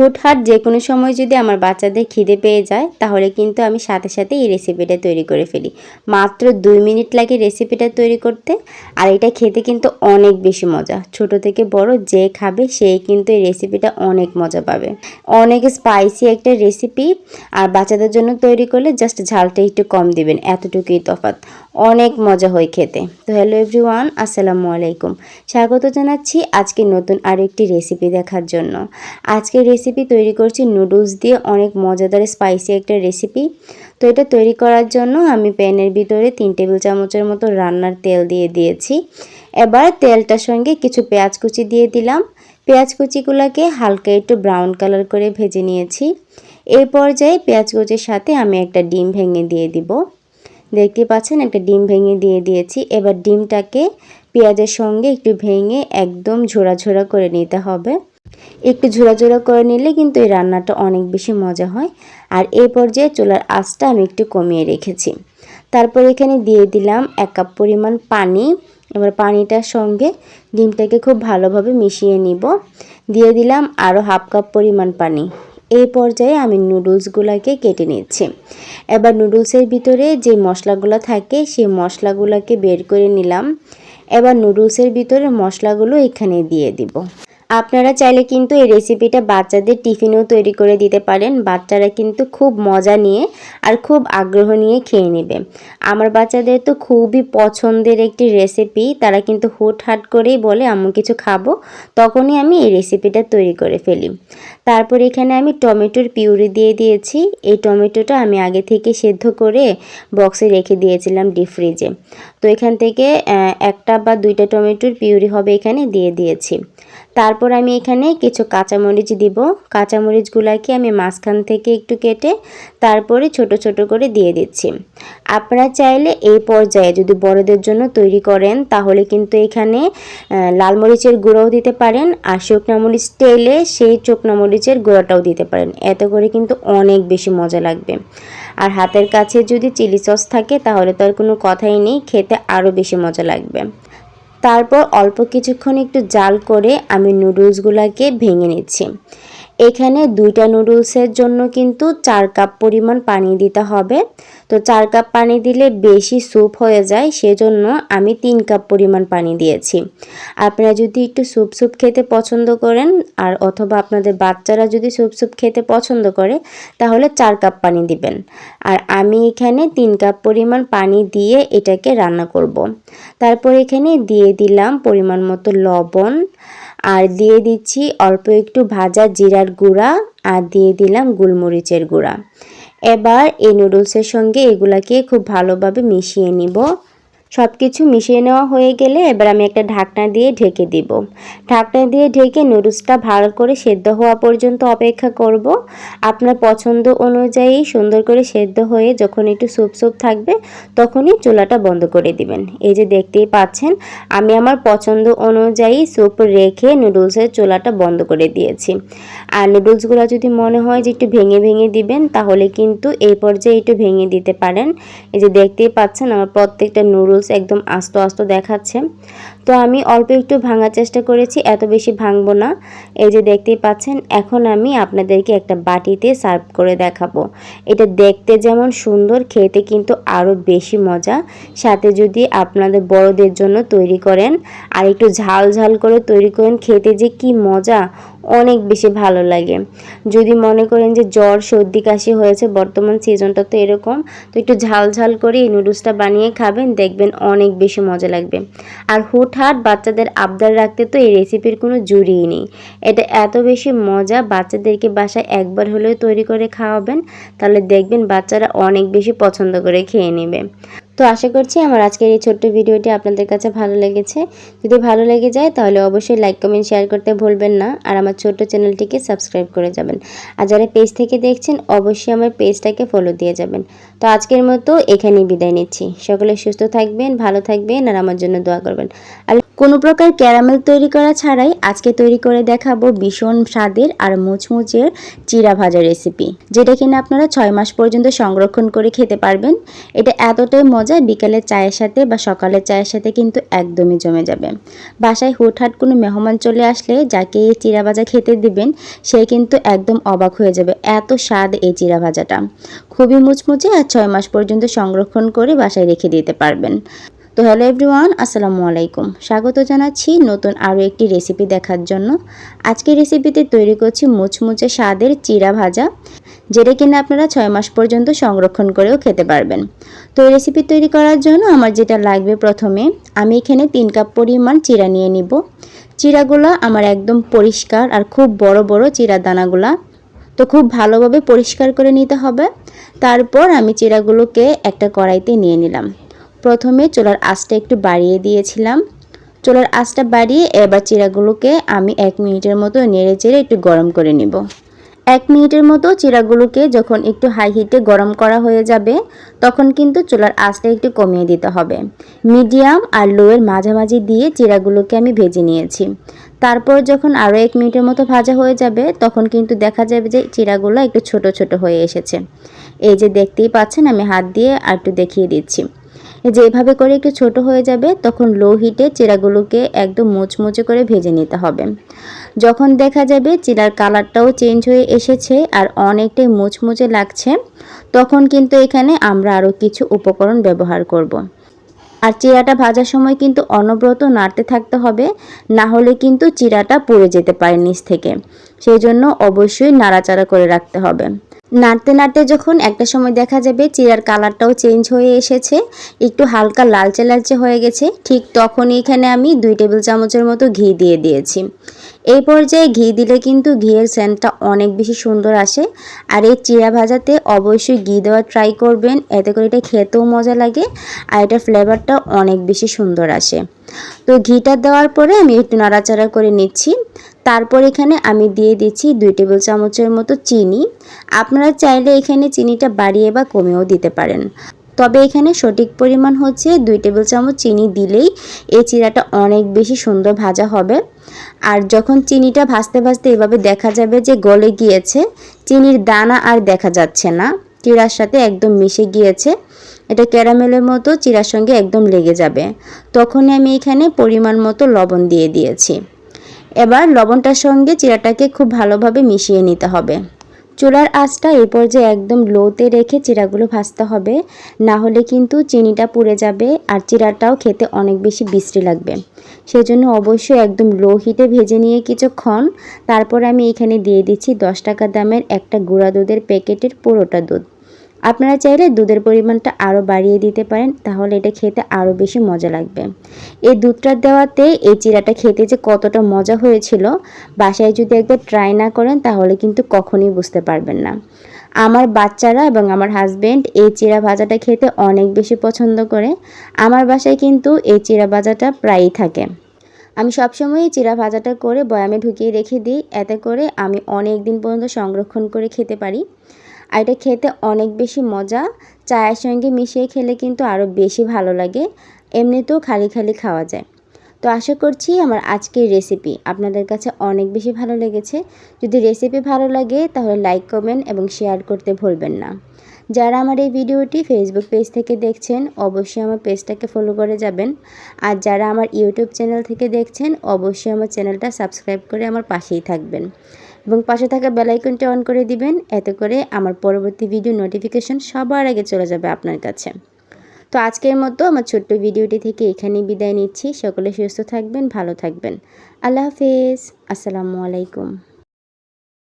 হুটহাট যে কোনো সময় যদি আমার বাচ্চাদের খিদে পেয়ে যায়, তাহলে কিন্তু আমি সাথে সাথে এই রেসিপিটা তৈরি করে ফেলি। মাত্র দুই মিনিট লাগে রেসিপিটা তৈরি করতে, আর এটা খেতে কিন্তু অনেক বেশি মজা। ছোট থেকে বড় যে খাবে সেই কিন্তু এই রেসিপিটা অনেক মজা পাবে। অনেক স্পাইসি একটা রেসিপি আর বাচ্চাদের জন্য তৈরি করলে জাস্ট ঝালটা একটু কম দিবেন, এতটুকুই তফাৎ। অনেক মজা হয় খেতে। তো হ্যালো এভরিওয়ান আসসালামু আলাইকুম। স্বাগত জানাচ্ছি আজকে নতুন আরও একটি রেসিপি দেখার জন্য। আজকের রেসিপি তৈরি করছি নুডলস দিয়ে অনেক মজাদার স্পাইসি একটা রেসিপি তো এটা তৈরি করার জন্য আমি প্যানের ভিতরে তিন টেবিল চামচের মতো রান্নার তেল দিয়ে দিয়েছি। এবার তেলটার সঙ্গে কিছু পেঁয়াজ কুচি দিয়ে দিলাম। পেঁয়াজ কুচিগুলোকে হালকা একটু ব্রাউন কালার করে ভেজে নিয়েছি। এই পর্যায়ে পেঁয়াজ কুচির সাথে আমি একটা ডিম ভেঙে দিয়ে দিব। দেখতে পাচ্ছেন একটা ডিম ভেঙে দিয়ে দিয়েছি। এবার ডিমটাকে পেঁয়াজের সঙ্গে একটু ভেঙে একদম ঝোড়া ঝোড়া করে নিতে হবে। একটু ঝোড়া ঝোড়া করে নিলে কিন্তু এই রান্নাটা অনেক বেশি মজা হয়। আর এই পর্যায়ে চুলার আঁচটা আমি একটু কমিয়ে রেখেছি। তারপর এখানে দিয়ে দিলাম এক কাপ পরিমাণ পানি। এবার পানিটার সঙ্গে ডিমটাকে খুব ভালোভাবে মিশিয়ে নিব। দিয়ে দিলাম আরও হাফ কাপ পরিমাণ পানি। এই পর্যায়ে আমি নুডলসগুলোকে কেটে নিচ্ছি। এবার নুডলসের ভিতরে যে মশলাগুলো থাকে, সেই মশলাগুলোকে বের করে নিলাম। এবার নুডলসের ভিতরে মশলাগুলো এখানে দিয়ে দিব। আপনারা চাইলে কিন্তু এই রেসিপিটা বাচ্চাদের টিফিনেও তৈরি করে দিতে পারেন। বাচ্চারা কিন্তু খুব মজা নিয়ে আর খুব আগ্রহ নিয়ে খেয়ে নেবে। আমার বাচ্চাদের তো খুবই পছন্দের একটি রেসিপি তারা কিন্তু হুটহাট করেই বলে, আম্মু, কিছু খাব? তখনই আমি এই রেসিপিটা তৈরি করে ফেলি। তারপর এখানে আমি টমেটোর পিউরি দিয়ে দিয়েছি। এই টমেটোটা আমি আগে থেকে সেদ্ধ করে বক্সে রেখে দিয়েছিলাম ডিপ ফ্রিজে তো এখান থেকে একটা বা দুইটা টমেটোর পিউরি হবে এখানে দিয়ে দিয়েছি। তারপর আমি এখানে কিছু কাঁচামরিচ দিব। কাঁচামরিচগুলাকে আমি মাঝখান থেকে একটু কেটে তারপরে ছোট ছোট করে দিয়ে দিচ্ছি। আপনারা চাইলে এই পর্যায়ে যদি বড়দের জন্য তৈরি করেন, তাহলে কিন্তু এখানে লাল মরিচের গুঁড়োও দিতে পারেন আর শুকনো মরিচ তেলে সেই শুকনো মরিচের গুঁড়োটাও দিতে পারেন। এত করে কিন্তু অনেক বেশি মজা লাগবে। আর হাতের কাছে যদি চিলি সস থাকে, তাহলে তো আর কোনো কথাই নেই, খেতে আরও বেশি মজা লাগবে। তারপর অল্প কিছুক্ষণ একটু জাল করে আমি নুডলসগুলোকে ভেঙে নিচ্ছি। এখানে দুইটা নুডলসের জন্য কিন্তু চার কাপ পরিমাণ পানি দিতে হবে। তো চার কাপ পানি দিলে বেশি স্যুপ হয়ে যায়, সেজন্য আমি তিন কাপ পরিমাণ পানি দিয়েছি। আপনারা যদি একটু স্যুপ স্যুপ খেতে পছন্দ করেন, আর অথবা আপনাদের বাচ্চারা যদি স্যুপ স্যুপ খেতে পছন্দ করে, তাহলে চার কাপ পানি দিবেন। আর আমি এখানে তিন কাপ পরিমাণ পানি দিয়ে এটাকে রান্না করব। তারপর এখানে দিয়ে দিলাম পরিমাণ মতো লবণ আর দিয়ে দিচ্ছি অল্প একটু ভাজা জিরার গুঁড়া আর দিয়ে দিলাম গোলমরিচের গুঁড়া। এবার এই নুডলসের সঙ্গে এগুলাকে খুব ভালোভাবে মিশিয়ে নিব। সব কিছু মিশিয়ে নেওয়া হয়ে গেলে এবার আমি একটা ঢাকনা দিয়ে ঢেকে দিব। ঢাকনা দিয়ে ঢেকে নুডলসটা ভালো করে সেদ্ধ হওয়া পর্যন্ত অপেক্ষা করব। আপনার পছন্দ অনুযায়ী সুন্দর করে সেদ্ধ হয়ে যখন একটু স্যুপ স্যুপ থাকবে তখনই চুলাটা বন্ধ করে দিবেন। এই যে দেখতেই পাচ্ছেন, আমি আমার পছন্দ অনুযায়ী স্যুপ রেখে নুডলসের চুলাটা বন্ধ করে দিয়েছি। আর নুডলসগুলো যদি মনে হয় যে একটু ভেঙে ভেঙে দিবেন, তাহলে কিন্তু এই পর্যায়ে একটু ভেঙে দিতে পারেন। এই যে দেখতেই পাচ্ছেন, আমার প্রত্যেকটা নুডলস নুডলস একদম আস্ত আস্ত দেখাচ্ছে। তো আমি অল্প একটু ভাঙার চেষ্টা করেছি, এত বেশি ভাঙবো না। এই যে দেখতেই পাচ্ছেন, এখন আমি আপনাদেরকে একটা বাটিতে সার্ভ করে দেখাবো। এটা দেখতে যেমন সুন্দর, খেতে কিন্তু আরও বেশি মজা। সাথে যদি আপনাদের বড়দের জন্য তৈরি করেন, আর একটু ঝাল ঝাল করে তৈরি করেন, খেতে যে কি মজা! অনেক বেশি ভালো লাগে। যদি মনে করেন যে জ্বর, সর্দি, কাশি হয়েছে, বর্তমান সিজনটা তো এরকম, তো একটু ঝাল ঝাল করে এই নুডলসটা বানিয়ে খাবেন, দেখবেন অনেক বেশি মজা লাগবে। আর হুটহাট বাচ্চাদের আবদার রাখতে তো এই রেসিপির কোনো জুড়িই নেই। এটা এত বেশি মজা, বাচ্চাদেরকে বাসায় একবার হলেও তৈরি করে খাওয়াবেন, তাহলে দেখবেন বাচ্চারা অনেক বেশি পছন্দ করে খেয়ে নেবে। তো আশা করছি আমার আজকের এই ছোট্ট ভিডিওটি আপনাদের কাছে ভালো লেগেছে। যদি ভালো লেগে যায়, তাহলে অবশ্যই লাইক, কমেন্ট, শেয়ার করতে ভুলবেন না। আর আমার ছোট্ট চ্যানেলটিকে সাবস্ক্রাইব করে যাবেন। আর যারা পেজ থেকে দেখছেন, অবশ্যই আমার পেজটাকে ফলো দিয়ে যাবেন। তো আজকের মতো এখানেই বিদায় নিচ্ছি। সকলে সুস্থ থাকবেন, ভালো থাকবেন, আর আমার জন্য দোয়া করবেন। আর কোনো প্রকার ক্যারামেল তৈরি করা ছাড়াই আজকে তৈরি করে দেখাবো ভীষণ স্বাদের আর মুচমুচের চিরা ভাজা রেসিপি যেটা কিনা আপনারা ছয় মাস পর্যন্ত সংরক্ষণ করে খেতে পারবেন। এটা এতটাই মজা, বিকালের চায়ের সাথে বা সকালের চায়ের সাথে কিন্তু একদমই জমে যাবে। বাসায় হুটহাট কোনো মেহমান চলে আসলে যাকে এই চিরা ভাজা খেতে দিবেন, সে কিন্তু একদম অবাক হয়ে যাবে এত স্বাদ এই চিরা ভাজাটা। খুবই মুচমুচে আর ছয় মাস পর্যন্ত সংরক্ষণ করে বাসায় রেখে দিতে পারবেন। তো হ্যালো এভরিওয়ান, আসসালামু আলাইকুম। স্বাগত জানাচ্ছি নতুন আরও একটি রেসিপি দেখার জন্য। আজকের রেসিপিতে তৈরি করছি মুচমুচে স্বাদের চিরা ভাজা, যেটা কিনা আপনারা ছয় মাস পর্যন্ত সংরক্ষণ করেও খেতে পারবেন। তো এই রেসিপি তৈরি করার জন্য আমার যেটা লাগবে প্রথমে, আমি এখানে তিন কাপ পরিমাণ চিরা নিয়ে নিব। চিরাগুলো আমার একদম পরিষ্কার আর খুব বড় বড় চিরা দানাগুলা। তো খুব ভালোভাবে পরিষ্কার করে নিতে হবে। তারপর আমি চিরাগুলোকে একটা কড়াইতে নিয়ে নিলাম। প্রথমে চুলার আঁচটা একটু বাড়িয়ে দিয়েছিলাম। চুলার আঁচটা বাড়িয়ে এবার চিরাগুলোকে আমি এক মিনিটের মতো নেড়ে চেড়ে একটু গরম করে নিব। এক মিনিটের মতো চিরাগুলোকে যখন একটু হাই হিটে গরম করা হয়ে যাবে, তখন কিন্তু চুলার আঁচটা একটু কমিয়ে দিতে হবে। মিডিয়াম আর লোয়ের মাঝামাঝি দিয়ে চিরাগুলোকে আমি ভেজে নিয়েছি। তারপর যখন আরও এক মিনিটের মতো ভাজা হয়ে যাবে, তখন কিন্তু দেখা যাবে যে চিরাগুলো একটু ছোট ছোট হয়ে এসেছে। এই যে দেখতেই পাচ্ছেন, আমি হাত দিয়ে আর একটু দেখিয়ে দিচ্ছি। যে এভাবে করে একটু ছোট হয়ে যাবে, তখন লো হিটে চিরাগুলোকে একদম মুচমুচে করে ভেজে নিতে হবে। যখন দেখা যাবে চিরার কালারটাও চেঞ্জ হয়ে এসেছে আর অনেকটাই মুচমুচে লাগছে, তখন কিন্তু এখানে আমরা আরও কিছু উপকরণ ব্যবহার করব। আর চিরাটা ভাজার সময় কিন্তু অনব্রত নাড়তে থাকতে হবে, না হলে কিন্তু চিরাটা পুড়ে যেতে পারে নিচ থেকে। সেই জন্য অবশ্যই নাড়াচাড়া করে রাখতে হবে। নাড়তে নাড়তে যখন একটা সময় দেখা যাবে চিরার কালারটাও চেঞ্জ হয়ে এসেছে, একটু হালকা লালচে লালচে হয়ে গেছে, ঠিক তখনই এখানে আমি দুই টেবিল চামচের মতো ঘি দিয়ে দিয়েছি। এই পর্যায়ে ঘি দিলে কিন্তু ঘিয়ের সেন্টটা অনেক বেশি সুন্দর আসে, আর এই চিরা ভাজাতে অবশ্যই ঘি দেওয়া ট্রাই করবেন, এতে করে এটা খেতেও মজা লাগে, আর এটার ফ্লেভারটা অনেক বেশি সুন্দর আসে। তো ঘিটা দেওয়ার পরে আমি একটু নাড়াচাড়া করে নিচ্ছি। তারপর এখানে আমি দিয়ে দিচ্ছি দুই টেবিল চামচের মতো চিনি। আপনারা চাইলে এখানে চিনিটা বাড়িয়ে বা কমেও দিতে পারেন। তবে এখানে সঠিক পরিমাণ হচ্ছে দুই টেবিল চামচ চিনি দিলেই এই চিরাটা অনেক বেশি সুন্দর ভাজা হবে। আর যখন চিনিটা ভাজতে ভাজতে এভাবে দেখা যাবে যে গলে গিয়েছে, চিনির দানা আর দেখা যাচ্ছে না। চিরার সাথে একদম মিশে গিয়েছে। এটা ক্যারামেলের মতো চিরার সঙ্গে একদম লেগে যাবে। তখনই আমি এখানে পরিমাণ মতো লবণ দিয়ে দিয়েছি। এবার লবণটার সঙ্গে চিরাটাকে খুব ভালোভাবে মিশিয়ে নিতে হবে। চুলার আঁচটা এই পর্যায়ে একদম লোতে রেখে চিরাগুলো ভাজতে হবে। না হলে কিন্তু চিনিটা পুড়ে যাবে আর চিরাটাও খেতে অনেক বেশি বিশ্রী লাগবে। সেজন্য অবশ্যই একদম লো হিটে ভেজে নিয়ে কিছুক্ষণ। তারপর আমি এখানে দিয়ে দিচ্ছি দশ টাকা দামের একটা গুঁড়া দুধের প্যাকেটের পুরোটা দুধ। আপনারা চাইলে দুধের পরিমাণটা আরও বাড়িয়ে দিতে পারেন, তাহলে এটা খেতে আরও বেশি মজা লাগবে। এই দুধটা দেওয়াতে এই চিরাটা খেতে যে কতটা মজা হয়েছিল, বাসায় যদি একবার ট্রাই না করেন, তাহলে কিন্তু কখনই বুঝতে পারবেন না। আমার বাচ্চারা এবং আমার হাজব্যান্ড এই চিরা ভাজাটা খেতে অনেক বেশি পছন্দ করে। আমার বাসায় কিন্তু এই চিরা ভাজাটা প্রায়ই থাকে। আমি সবসময় চিরা ভাজাটা করে বয়ামে ঢুকিয়ে রেখে দিই, এতে করে আমি অনেক দিন পর্যন্ত সংরক্ষণ করে খেতে পারি। আর এটা খেতে অনেক বেশি মজা। চায়ের সঙ্গে মিশিয়ে খেলে কিন্তু আরও বেশি ভালো লাগে। এমনিতেও খালি খালি খাওয়া যায়। তো আশা করছি আমার আজকের রেসিপি আপনাদের কাছে অনেক বেশি ভালো লেগেছে। যদি রেসিপি ভালো লাগে তাহলে লাইক কমেন্ট এবং শেয়ার করতে ভুলবেন না। যারা আমার এই ভিডিওটি ফেসবুক পেজ থেকে দেখছেন, অবশ্যই আমার পেজটাকে ফলো করে যাবেন। আর যারা আমার ইউটিউব চ্যানেল থেকে দেখছেন, অবশ্যই আমার চ্যানেলটা সাবস্ক্রাইব করে আমার পাশেই থাকবেন। এবং পাশে থাকা বেলাইকনটি অন করে দিবেন। এতে করে আমার পরবর্তী ভিডিও নোটিফিকেশন সবার আগে চলে যাবে আপনার কাছে। তো আজকের মতো আমার ছোট্ট ভিডিওটি থেকে এখানেই বিদায় নিচ্ছি। সকলে সুস্থ থাকবেন, ভালো থাকবেন। আল্লাহ হাফেজ। আসসালামু আলাইকুম।